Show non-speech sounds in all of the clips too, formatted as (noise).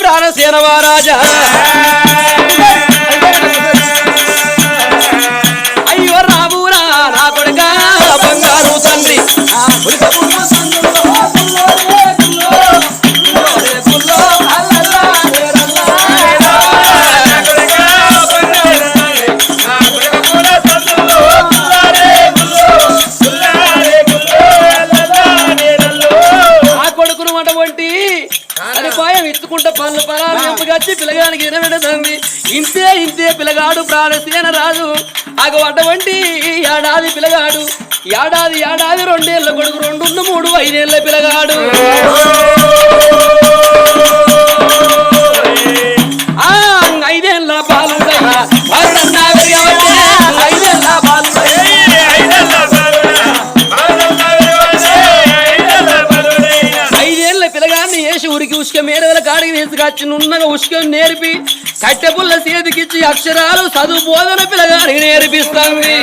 ప్రాణసేన మహారాజా ఏడాది ఏడాది రెండేళ్ళ కొడుకు రెండు మూడు ఐదేళ్ళ పిల్లగాడు. ఐదేళ్ళ ఐదేళ్ళ ఐదేళ్ళ బాలుడన్నా పెరిగావంటే ఐదేళ్ళ బాలుడయ్యా. ఐదేళ్ళ పిల్లగాన్ని వేసి ఉరికి ఉసుక మేడల కాడికి తీసుకొచ్చి నున్నగా ఉసుక నేర్పి కట్టె పుల్ల చేతికిచ్చి అక్షరాలు చదువు బోధన పిల్లగానికి నేర్పిస్తాంది.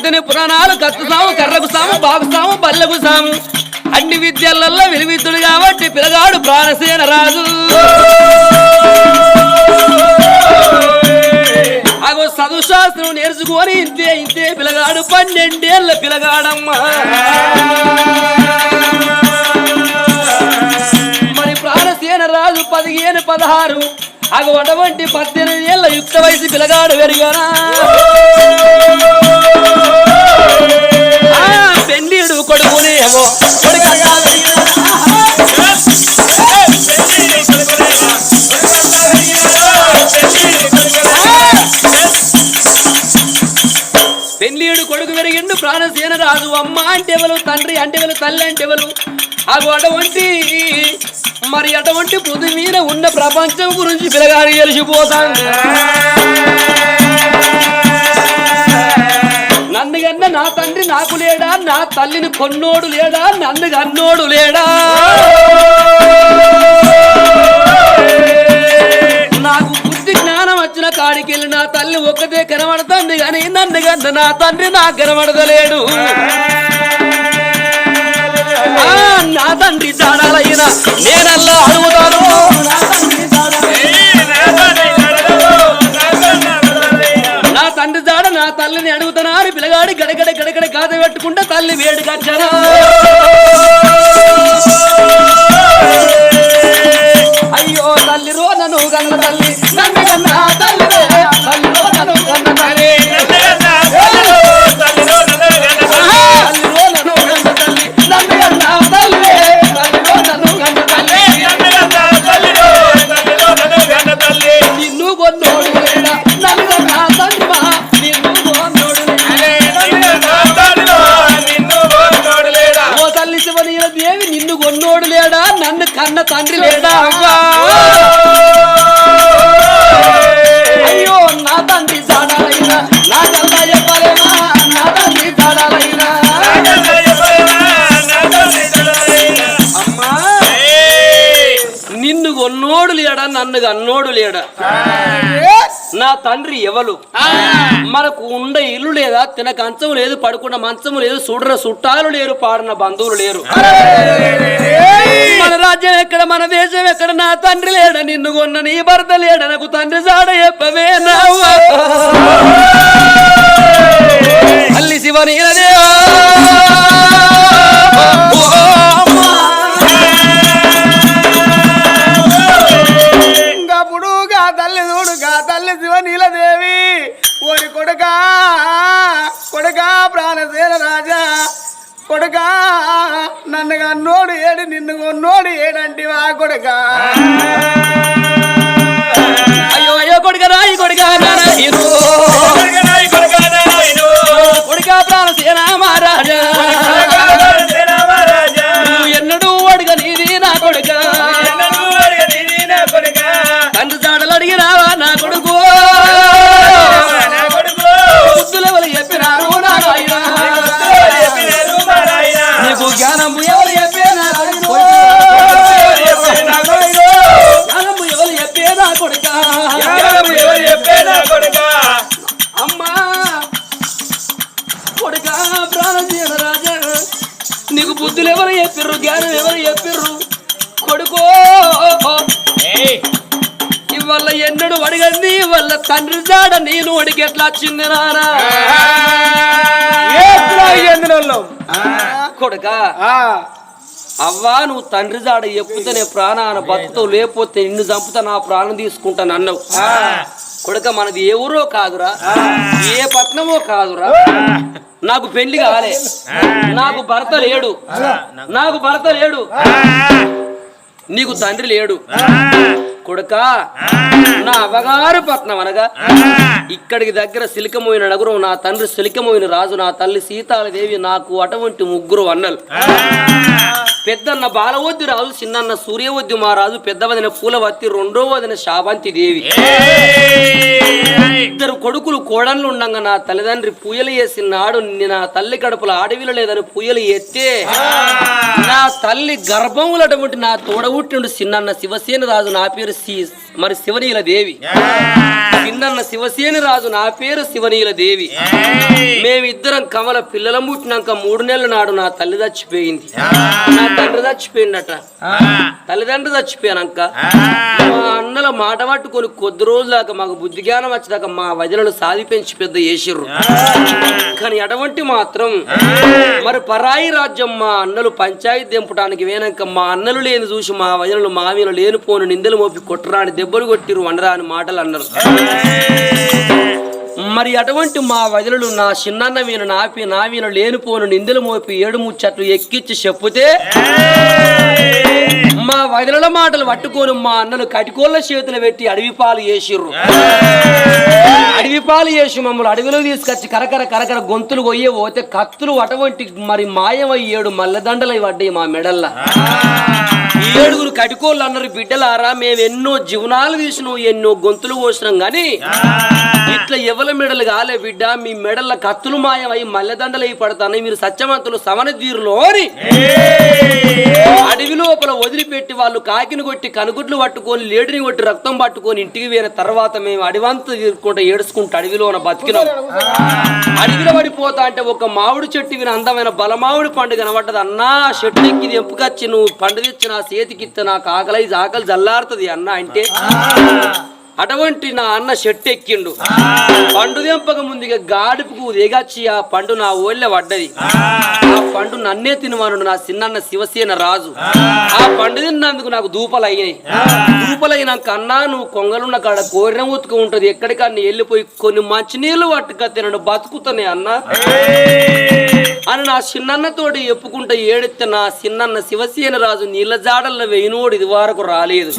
శాస్త్రాలు పురాణాలు కత్తు సాము కర్రకు సాము బాగు సాము బల్లెకు సాము అన్ని విద్యలలో విలువిద్దుడు కాబట్టి పిల్లగాడు ప్రాణసేన రాజు. అగో చదువు నేర్చుకొని ఇంతే ఇంతే పిల్లగాడు పన్నెండేళ్ళ పిల్లగాడమ్మా మరి ప్రాణసేన రాజు పదిహేను పదహారు. అగ అటువంటి పద్దెనిమిది ఏళ్ళ యుక్త వయసు పిలగాడు పెరిగానా? పెళ్ళిడు కొడుకునేమో పెళ్ళిడు కొడుకు పెరిగిండు ప్రాణసేన రాజు. అమ్మ అంటే ఎవరు తండ్రి అంటే ఎవరు తల్లి అంటే ఎవరు అవి అటువంటి మరి అటువంటి పృథ్వీ మీద ఉన్న ప్రపంచం గురించి పిల్లగాడి తెలిసిపోతాను నన్ను నా తండ్రి నాకు లేడా? నా తల్లిని కొన్నోడు లేడా? నన్ను కన్నోడు లేడా? నాకు బుద్ధి జ్ఞానం వచ్చిన కాడికి వెళ్ళి నా తల్లి ఒక్కతే కనబడుతుంది కానీ నన్ను కన్నా నా తండ్రి నాకు కనబడతలేడు. నా తండ్రి చాడాలయ్యిన నేనల్లా అడుగుతాను. నా తండ్రి జాడ నా తల్లిని అడుగుతానా. అని పిల్లగాడి గడగడ గడగడ గాథ పెట్టుకుంటే తల్లి వేడి శివనీల దేవి నిన్ను కొన్నోడు లేడా? నన్ను కన్న తండ్రి లేడా? అయ్యో నా తండ్రి జాడాలైనా నా జల్లా చెప్పలేనా నా తండ్రి జాడాలైనా. అమ్మా ఏ కొన్నోడు లేడా? నన్ను అన్నోడు లేడా? నా తండ్రి ఎవరు మనకు ఉండ ఇల్లు లేదా? తినక లేదు పడుకున్న మంచము లేదు చూడర చుట్టాలు లేరు పాడిన బంధువులు లేరు. మన రాజ్యం ఎక్కడ మన దేశం ఎక్కడ? నా తండ్రి లేడ? నిన్ను కొన్న నీ భర్త లేడ? నాకు తండ్రి సాడ చెప్పవే నావ్వ. తండ్రి జాడలు అడిగి రావా నా కొడుకు. బుద్ధులెవరు చెప్పినారు? నా నాయన. నీకు జ్ఞానం ఎవరు చెప్పే? నా కొడుకు. జ్ఞానం ఎవరు చెప్పే? నా కొడుక. అమ్మా. కొడుక ప్రాణజీవ రాజా. నీకు బుద్ధులు ఎవరు చెప్పిర్రు? జ్ఞానం ఎవరు చెప్పిర్రు? తండ్రి జాడ నేను అడిగి ఎట్లా వచ్చింది నానా? కొడుక అవ్వా నువ్వు తండ్రి జాడ ఎప్పుతేనే ప్రాణాన బతుకుతావు లేకపోతే నిన్ను చంపుతా నా ప్రాణం తీసుకుంటాను అన్నావు కొడుక మనది ఏ ఊరో కాదురా ఏ పట్నమో కాదురా. నాకు పెళ్ళి కాలే. నాకు భర్త లేడు. నాకు భర్త లేడు. నీకు తండ్రి లేడు. కొడుక. నా అవగారు పట్నం అనగా ఇక్కడికి దగ్గర సిలికమోయిన నగరం నా తండ్రి సిలికమోయిన రాజు నా తల్లి సీతాలదేవి నాకు అటువంటి ముగ్గురు అన్నలు. పెద్దన్న బాలవద్ది రాజు చిన్నన్న సూర్యవద్ది మహారాజు పెద్దవదిన పూలవత్తి రెండో వదిన శాబంతి దేవి. ఇద్దరు కొడుకులు కోడన్లు ఉండంగా నా తల్లిదండ్రి పూయలు వేసి నాడు నా తల్లి కడుపులో ఆడవిల లేదని పూయలు ఎత్తే నా తల్లి గర్భములు అటువంటి నా తోడబుట్టిండు చిన్నన్న శివసేన రాజు నా పేరు మరి శివనీల దేవి. చిన్నన్న శివసేన రాజు నా పేరు శివనీల దేవి. మేమిద్దరం కమల పిల్లలం పుట్టినాక మూడు నెలల నాడు నా తల్లి చచ్చిపోయింది. నా తండ్రి చచ్చిపోయిందట తల్లిదండ్రులు చచ్చిపోయానాక మా అన్నల మాట పట్టుకొని కొద్ది రోజుల దాకా మాకు బుద్ధి జ్ఞానం వచ్చేదాకా మా వజనలు సాది పెంచి పెద్ద చేసిర్రు కానీ అటువంటి మాత్రం మరి పరాయి రాజ్యం మా అన్నలు పంచాయతీ దింపడానికి వేనాక మా అన్నలు లేని చూసి మా వజనలు మా మీద లేనిపోను నిందలు మోపి కొట్టరాని దెబ్బలు కొట్టిరు వండరాని మాటలు అన్నారు మరి అటువంటి మా వదిలలు నా చిన్నన్న మీను నాపి నా వీణ లేనిపోను నిందలు మోపి ఏడు ముచ్చట్లు ఎక్కిచ్చి చెప్పుతే మా వదిలల మాటలు పట్టుకొని మా అన్నలు కటికోళ్ళ చేతులు పెట్టి అడవి పాలు వేసిర్రు అడవి పాలు వేసి మమ్మల్ని అడవిలో తీసుకొచ్చి కరకర కరకర గొంతులు కొయ్యే పోతే కత్తులు అటువంటి మరి మాయమయ్యేడు మల్లదండలై పడ్డాయి మా మెడల్లా. ఏడుగురు కటికోళ్ళు అన్నారు బిడ్డలారా మేము ఎన్నో జీవనాలు తీసినాం ఎన్నో గొంతులు పోసినాం కానీ ఇట్లా ఎవల మెడలు కాలే బిడ్డ? మీ మెడల కత్తులు మాయమై మల్లెదండలు అయి పడతాయి మీరు సత్యవంతులు సమన తీరులో అని అడవి లోపల వదిలిపెట్టి వాళ్ళు కాకిని కొట్టి కనుగుడ్లు పట్టుకొని లేడిని కొట్టి రక్తం పట్టుకొని ఇంటికి వేరే తర్వాత మేము అడివంత తీరుకుంటా ఏడుచుకుంటూ అడవిలోన బతికినాం. అడవిలో పడిపోతా అంటే ఒక మామిడి చెట్టు విని అందమైన బలమామిడి పండు కనబడ్డది. అన్నా చెట్టు ఎక్కి ఎంపుకొచ్చి నువ్వు పండు తెచ్చి నా చేతికి నాకు ఆకలి ఆకలి జల్లారుతుంది అన్న అంటే. అటువంటి నా అన్న చెట్టు ఎక్కిండు పండు తెంపక ముందుగా గాడుపుకు దిగచ్చి ఆ పండు నా ఓళ్ళె పడ్డది. ఆ. పండు నన్నే తినమనుడు నా చిన్నన్న శివసేన రాజు. ఆ. పండు తిన్నందుకు నాకు దూపలు అయినాయి దూపలైనాక అన్నా నువ్వు కొంగలున్న కాడ కోరిన ఉతుకు ఉంటది. ఎక్కడికన్నా వెళ్ళిపోయి కొన్ని మంచినీళ్ళు పట్టుక తినడు బతుకుతానే అన్నా. అని నా చిన్నన్నతోటి ఎప్పుకుంటా ఏడెత్తే నా చిన్నన్న శివసేన రాజు నీళ్ళ జాడల్లో వేయినోడు ఇది వరకు రాలేదు.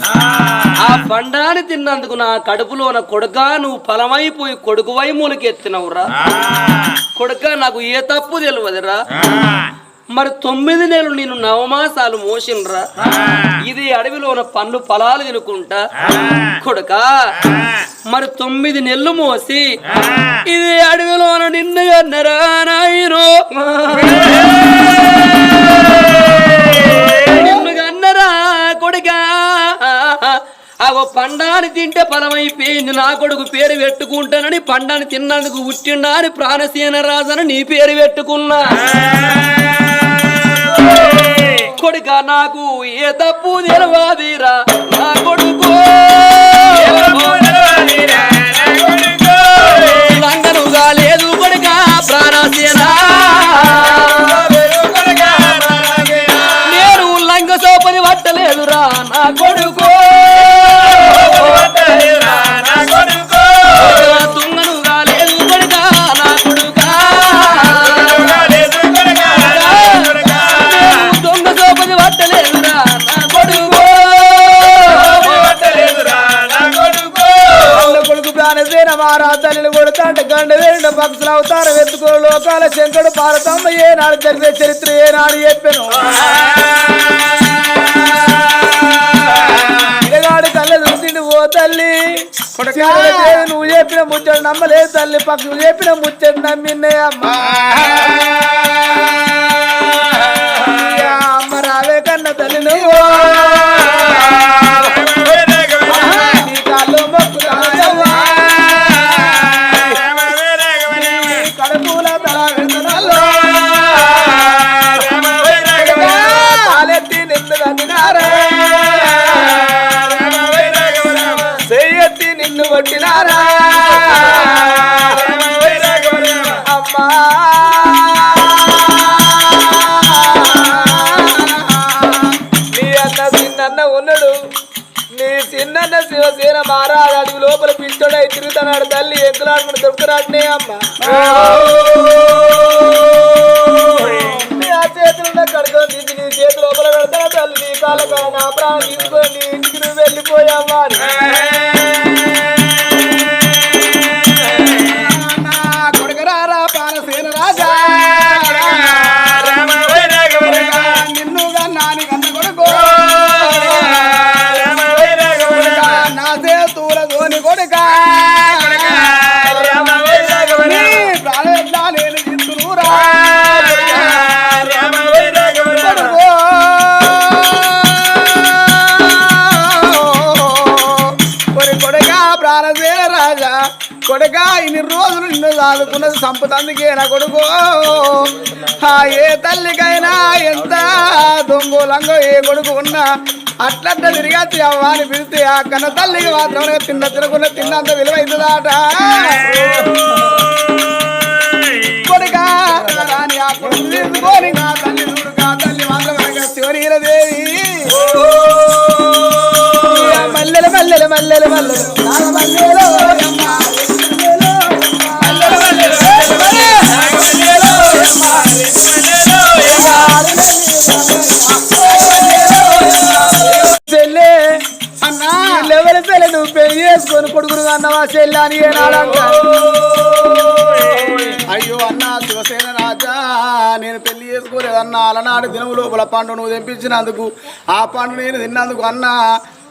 ఆ పండాన్ని తిన్నందుకు నా కడుపులోన కొడుకా నువ్వు ఫలమైపోయి కొడుకువై మూలకెత్తినవురా. కొడుక నాకు ఏ తప్పు తెలియదురా మరి తొమ్మిది నెలలు నేను నవమాసాలు మోసినరా. ఇది అడవిలోన పండ్లు ఫలాలు తినుకుంటా. కొడుక మరి తొమ్మిది నెలలు మోసి ఇది అడవిలోన నిన్నుగా నాయనో. నిన్ను గన్నరా కొడుకా. ఆ పండాని తింటే ఫలమైపోయింది. నా కొడుకు పేరు పెట్టుకుంటానని పండాన్ని తిన్నందుకు పుట్టిండా అని ప్రాణసేన రాజని నీ పేరు పెట్టుకున్నా. కొడుక నాకు ఏ తప్పు నిలవాదిరా నా కొడుకు నిలవాదిరా ఆయన మారా కొడతాడు. గండ వేరిన పక్షులు అవతారం. ఎత్తుకో లోకాల శంకరుడు భారతమ్మ ఏనాడు జరిగే చరిత్ర ఏనాడు చెప్పాను. ఇరగాడు కళ్ళ చూసిండు ఓ తల్లి నువ్వు చెప్పిన ముచ్చడు నమ్మలేదు తల్లి పక్షులు చెప్పిన ముచ్చడు నమ్మిన్నాయమ్మా సాదుకున్నది సంపతందుకే నా కొడుకు. ఆ ఏ తల్లికైనా ఎంత దొంగలంగో ఏ కొడుకు ఉన్నా అట్లంట తిరిగా అవ్వ అని పిలిస్తే ఆ కన్న తల్లికి మాత్రం తిన్న తినకున్న తిన్నంత విలువైతుందాట కొడుక తీసుకొని తల్లి చూడు తల్లి మాత్రం మల్లెల మల్లెల మల్లెల మల్లెల. మల్లెల. చేసుకొని కొడుకును అన్నవా చెల్లె అని ఏనాడంట. అయ్యో అన్న శివసేన రాజా నేను పెళ్ళి చేసుకోలేదు అన్న. అలనాడు దినము లోపల పండు నువ్వు తెప్పించినందుకు ఆ పండు నేను తిన్నందుకు అన్న.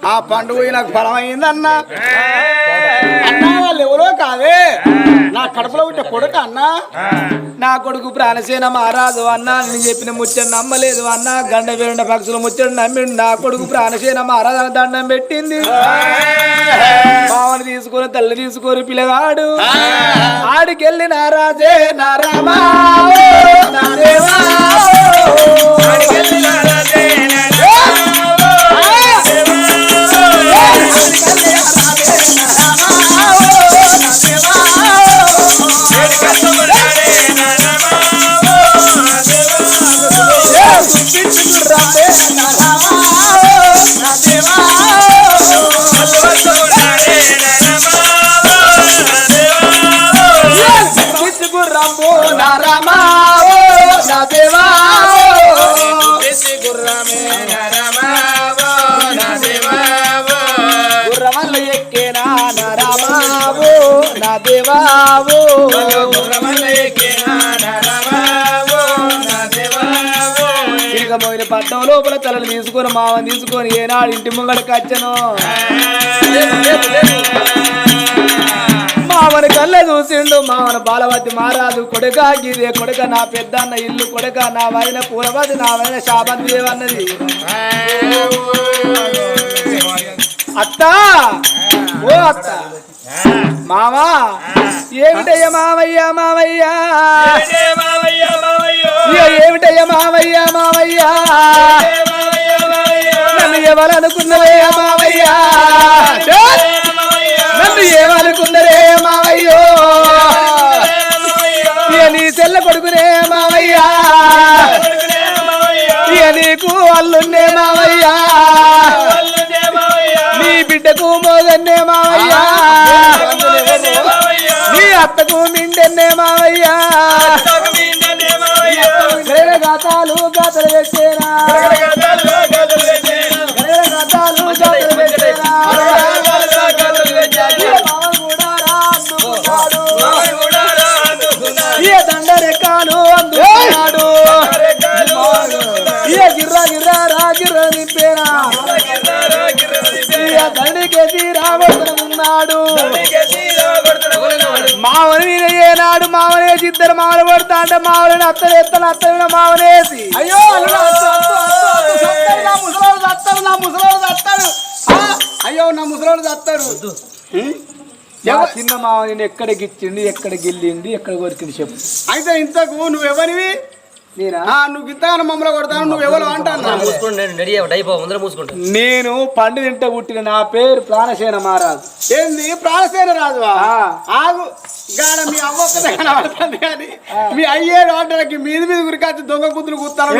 ఆ పండు పోయి నాకు ఫలమైందన్న అన్న వాళ్ళు ఎవరో కాదే. నా కడుపులో ఉంటే కొడుకు అన్న. నా కొడుకు ప్రాణసేన మారాదు అన్న. నేను చెప్పిన ముచ్చని నమ్మలేదు అన్న. గండ వేరుండ పక్షులు ముచ్చని నమ్మిండు. నా కొడుకు ప్రాణసేన మారాదు అని దండం పెట్టింది. మామని తీసుకొని తల్లి తీసుకొని పిల్లగాడు. ఆడికెళ్ళి నారాజే నారామా నాదేవా ఆడికెళ్ళి నారాజే గుర్రంబో లోపల తలలు తీసుకొని మావని తీసుకొని ఏనాడు ఇంటి ముంగడికి వచ్చను మామని కళ్ళ చూసిండు మామన బాలవతి మారాదు కొడుక గిదే కొడుక నా పెద్దన్న ఇల్లు కొడుక నా వదిన పూలవతి నా వదిన శాపతి దేవన్నది అత్తా! మామా ఏమిటయ్యా మావయ్య మావయ్య ఇక ఏమిటయ్యా మావయ్య మావయ్య నన్ను ఎవరనుకున్నవే మావయ్యా నన్ను ఏమనుకున్నరే మావయ్యో ఇయ నీ తెల్ల కొడుకునే మావయ్యా ఇయ నీకు అల్లున్నే మావయ్యా దండికేసి రాబోతున్నాడు మావని ఏనాడు మావనేసి ఇద్దరు మావలు పడతా అంటే మావలని అత్తలు ఎత్తలు అత్తలు మావనేసి. అయ్యో నా ముసలోడు చస్తాడు నా ముసలోడు చస్తాడు అయ్యో నా ముసలోడు చస్తాడు చిన్న మావ నేను ఎక్కడ గిచ్చింది ఎక్కడ గిల్లింది ఎక్కడ కొరికింది చెప్పు. అయితే ఇంతకు నువ్వెవరివి నువ్వు ఇంతగానో మమ్మల్ని కొడతాను అంటాను ముందర మూసుకుంటా. నేను పండు తింటే పుట్టిన నా పేరు ప్రాణసేన మహారాజు. ఏంది? ప్రాణసేన రాజువా? ఆగు. గాడ మీ అవ్వ కనబడుతుంది కానీ మీ అయ్యేడు ఆటలకి మీది మీద గురికొచ్చి దొంగ కూతురు కూతాను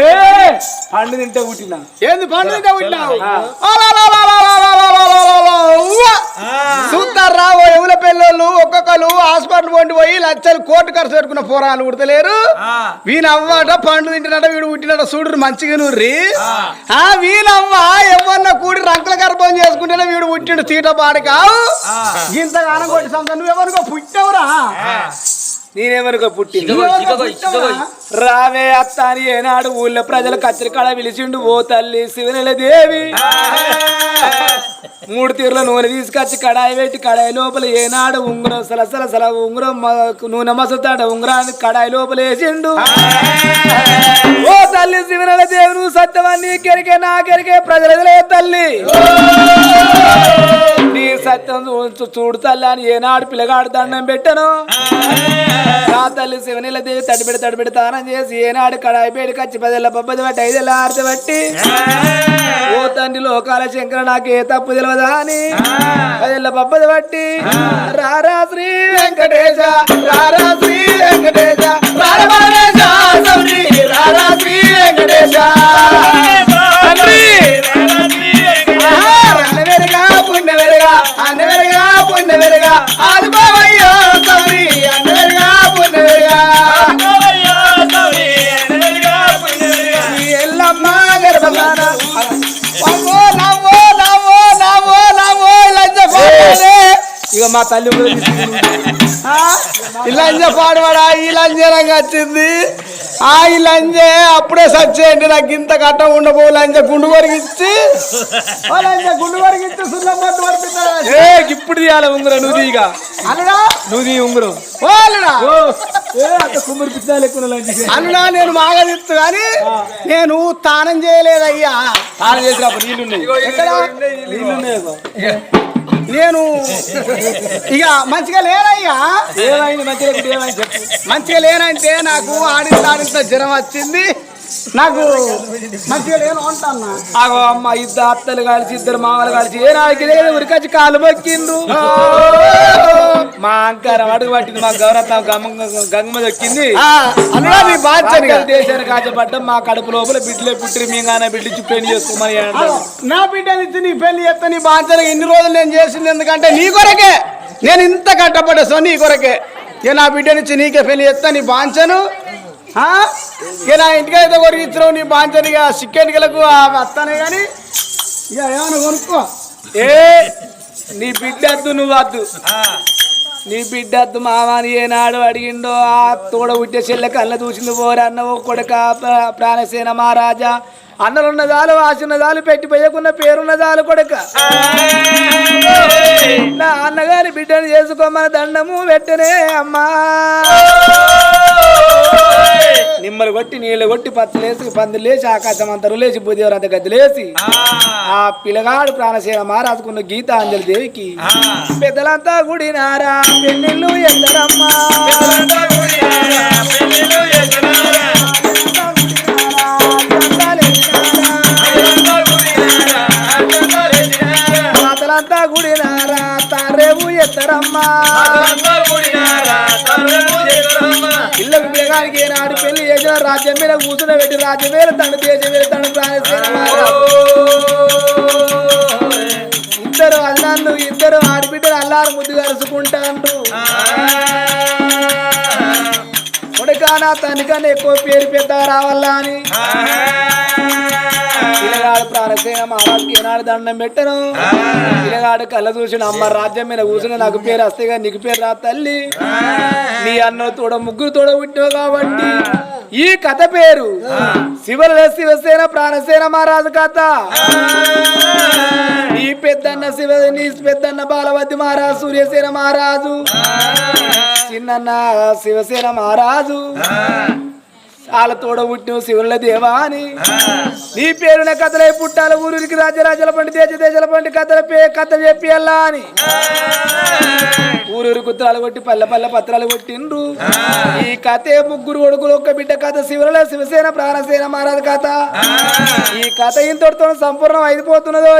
పండు తింటే పుట్టిన. ఏంది పండు తింటే పుట్టినావు? చూస్తారా ఓ ఎవల పిల్లలు ఒక్కొక్కరు హాస్పిటల్ పోయి లక్షలు కోట్లు ఖర్చు పెట్టుకున్న పోరాలు కుడతలేరు వీని అవ్వట పండు తింటున్నట వీడు పుట్టినట చూడు మంచిగా నూర్రి ఆ. వీనవ్వ ఎవరన్నా కూడి రంకుల గర్భం చేసుకుంటేనే వీడు పుట్టిండు తీట పాడకావు. ఇంతగానం కొట్టి సంత నువ్వెవరికో పుట్టావురా? నేనెవరికో పుట్టి రావే అత్త అని ఏనాడు ఊళ్ళో ప్రజలు కచ్చరి కడ పిలిచిండు ఓ తల్లి శివనెల దేవి. (laughs) మూడు తీర్ల నూనె తీసుకొచ్చి కడాయి పెట్టి కడాయి లోపల ఏనాడు ఉంగరం సలసల సల ఉంగరం నూనె మసుతాడ ఉంగరాన్ని కడాయి లోపల వేసిండు. (laughs) ఓ తల్లి శివనెల దేవి నువ్వు సత్యవాన్ని కెరికే నా కెరికే ప్రజలే తల్లి. (laughs) సత్యం చూడు తల్లి అని ఏనాడు పిల్లగాడు దండం పెట్టను. నా తల్లి శివనీల దేవి తడిపెడి తడిపెడి తానం చేసి ఏనాడు కడాయి పేడి కచ్చి పదేళ్ళ పబ్బది బట్టి ఐదేళ్ళ ఆరతి బట్టి ఓ తండ్రి లోకాల శంకర నాకు ఏ తప్పు తెలియదా అని. పదేళ్ళ పబ్బది బట్టి రారా శ్రీ వెంకటేశ రారా శ్రీ వెంకటేశ రారా శ్రీ వెంకటేశ. మా తల్లి కూడా తీసుకుంది. ఆ, ఈ లంజ పాడవాడా? ఈ లంజరంగా వచ్చింది. ఆ ఈ లంజే అప్పుడే సచ్చేయండి. నాకు ఇంత కట్టం ఉండబో లంజ గుండు కొరిగిచ్చి లంజ గుండు కొరిగిచ్చి సున్నం పట్టు? ఏ ఇప్పుడు తీయాలి ఉంగరం నువ్వు తీయగా. అల్లుడా? నువ్వు తీ ఉంగరం. ఓ అల్లుడా? అల్లుడా నేను మాగదిత్తు కానీ నేను తానం చేయలేదయ్యా. తానం చేసినప్పుడు ఎక్కడ? నీళ్ళున్నాయి నేను ఇక మంచిగా లేనయ్యా ఏమైంది? మంచిగా ఏమైంది? చెప్పు. మంచిగా లేనంటే నాకు ఆడింత ఆడింత జ్వరం వచ్చింది. నాకు మంచిగా ఆగో అమ్మ ఇద్దరు అత్తలు కలిసి ఇద్దరు మామలు కలిసి ఏ నాకి లేదు ఉరికొచ్చి కాలు మొక్కిండ్రు. మా అంకారం అడుగు పట్టింది మా గౌరవ గంగమ్మ దొక్కింది దేశానికి ఆశపడ్డం మా కడుపు లోపల బిడ్డలే పుట్టిరి మీ గానే బిడ్డ పెళ్ళి చేసుకోమని నా బిడ్డని ఇచ్చి నీ పెళ్ళి చేస్తే నీ బాధ్యత ఇన్ని రోజులు నేను చేసింది? ఎందుకంటే నీ కొరకే. నేను ఇంత కట్టపడేస్తాను నీ కొరకే. ఇక నా బిడ్డనిచ్చి నీకే పెళ్ళి చేస్తా నీ బాంచను? ఇక నా ఇంటికైతే కొరికి ఇచ్చినావు నీ ఇక చికెన్లకు వస్తానే కానీ ఇక ఏమైనా కొనుక్కో. ఏ? నీ బిడ్డ వద్దు నువ్వు వద్దు. నీ బిడ్డ వద్దు మామని ఏనాడు అడిగిండో ఆ తోడ ఉట్టే చెల్లె కళ్ళ చూసింది పోరా అన్నవో కొడుక ప్ర- ప్రాణసేన మహారాజా. అన్నలున్న దాలు ఆశున్న దాలు పెట్టిపోయకున్న పేరున్న దాలు కొడుక. నా అన్నగారి బిడ్డను చేసుకోమని దండము పెట్టనే అమ్మా. నిమ్మలు కొట్టి నీళ్ళు కొట్టి పచ్చలేసి పందులు లేచి ఆకాశం అంతరు లేచి భూదేవరంత గదిలేసి ఆ. పిల్లగాడు ప్రాణసేన మహారాజుకున్న గీతాంజలి దేవికి పెద్దలంతా గుడినారా పెళ్ళిళ్ళు ఎద్దరమ్మా కూర్చుని పెట్టి రాజ్యం మీద తండ్రి దేశం మీద తండ్రి ఇద్దరు అల్లాళ్ళు ఇద్దరు ఆడబిడ్డలు అల్లారు ముద్దు కలుసుకుంటాను కొడుకానా తనకన్నా ఎక్కువ పేరు పెద్ద రావాలా అని పిల్లగాడు ప్రాణసేన మహారాజుకి ఏనాడు దండం పెట్టను. పిల్లగాడు కళ్ళ చూసిన అమ్మ రాజ్యం మీద కూర్చుని నాకు పేరు వస్తేగా నీకు పేరు రా తల్లి. నీ అన్న తోడ ముగ్గురు తోడ పుట్టావు కాబట్టి. ఈ కథ పేరు శివల శివసేన ప్రాణసేన మహారాజు కథ. నీ పెద్దన్న శివ నీ పెద్దన్న బాలవతి మహారాజు సూర్యసేన మహారాజు. చిన్నన్న శివసేన మహారాజు. వాళ్ళ తోడ పుట్టిన శివుల దేవా అని. నీ పేరున కథలై పుట్టాల ఊరికి రాజరాజల పండి దేశ దేశాల పండి కథల పే కథ చెప్పి వెళ్ళా అని. ఊరూరు కుత్రాలు కొట్టి పల్లె పల్లె పత్రాలు కొట్టిండ్రు. ఈ కథే ముగ్గురు కొడుకులు ఒక్క బిడ్డ కథ శివుల శివసేన ప్రాణసేన మహారాజు కథ. ఈ కథ ఇంతటితో సంపూర్ణం అయిపోతున్నదో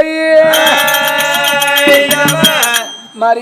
మరి